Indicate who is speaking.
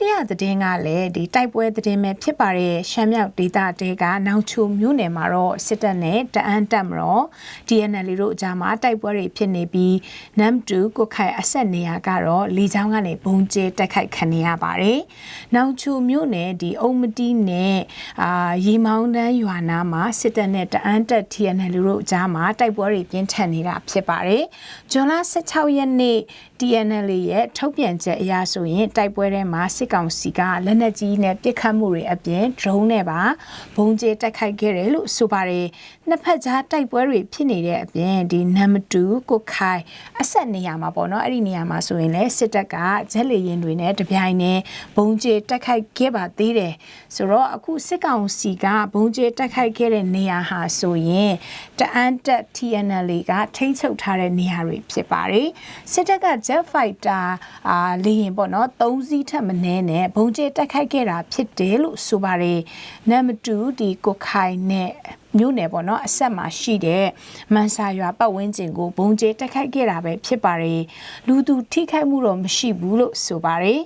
Speaker 1: တိယသတင်းကလည်းဒီတိုက်ပွဲသတင်းပဲဖြစ်ပါတယ်ရှမ်းမြောက်ဒေသတဲကနောင်ချိုမြို့နယ်မှာတော့စစ်တပ်နဲ့တအန်းတပ်မတော် DNL တို့အကြားမှာတိုက်ပွဲတွေဖြစ်နေပြီးနမ်တူကိုခိုင်အဆက်နေရကတော့လေချောင်းကနေဘုံကျဲတိုက်ခိုက်ခံနေရပါတယ်နောင်ချိုမြို့နယ်ဒီအုံမတီနဲ့အာရေမောင်းတန်းရွာနာမှာစစ်တပ်နဲ့တအန်းတပ် DNL တို့အကြားမှာတိုက်ပွဲတွေပြင်းထန်နေတာဖြစ်ပါတယ်ဇွန်လ16ရက်နေ့ TNL ရဲ့ထုတ်ပြန်ချက်အရဆိုရင်တိုက်ပွဲထဲမှာစစ်ကောင်စီကလက်နက်ကြီးနဲ့ပစ်ခတ်မှုတွေအပြင် drone နဲ့ပါဘုံကျဲတိုက်ခိုက်ခဲ့တယ်လို့ဆိုပါတယ်နှစ်ဖက်ကြားတိုက်ပွဲတွေဖြစ်နေတဲ့အပြင်ဒီနမ်မတူကိုခိုင်အဆက်နေရာမှာပေါ့နော်အဲ့ဒီနေရာမှာဆိုရင်လည်းစစ်တပ်ကဂျက်လေရင်တွေနဲ့တပြိုင်နက်ဘုံကျဲတိုက်ခိုက်ခဲ့ပါသေးတယ်ဆိုတော့အခုစစ်ကောင်စီကဘုံကျဲတိုက်ခိုက်ခဲ့တဲ့နေရာဟာဆိုရင်တအန်းတက် TNL ကထိမ့်ချုပ်ထားတဲ့နေရာတွေဖြစ်ပါတယ်စစ်တပ်က jet fighter အာလေရင်ပေါ့နော်၃စီးထက်မနည်းနဲ့ဘုံကျဲတိုက်ခိုက်ခဲ့တာဖြစ်တယ်လို့ဆိုပါတယ်နံပါတ်2ဒီကိုခိုင်နဲ့မြို့နယ်ပေါ့နော်အဆက်မှာရှိတဲ့မန်ဆာရွာပတ်ဝန်းကျင်ကိုဘုံကျဲတိုက်ခိုက်ခဲ့တာပဲဖြစ်ပါတယ်လူသူထိခိုက်မှုတော့မရှိဘူးလို့ဆိုပါတယ်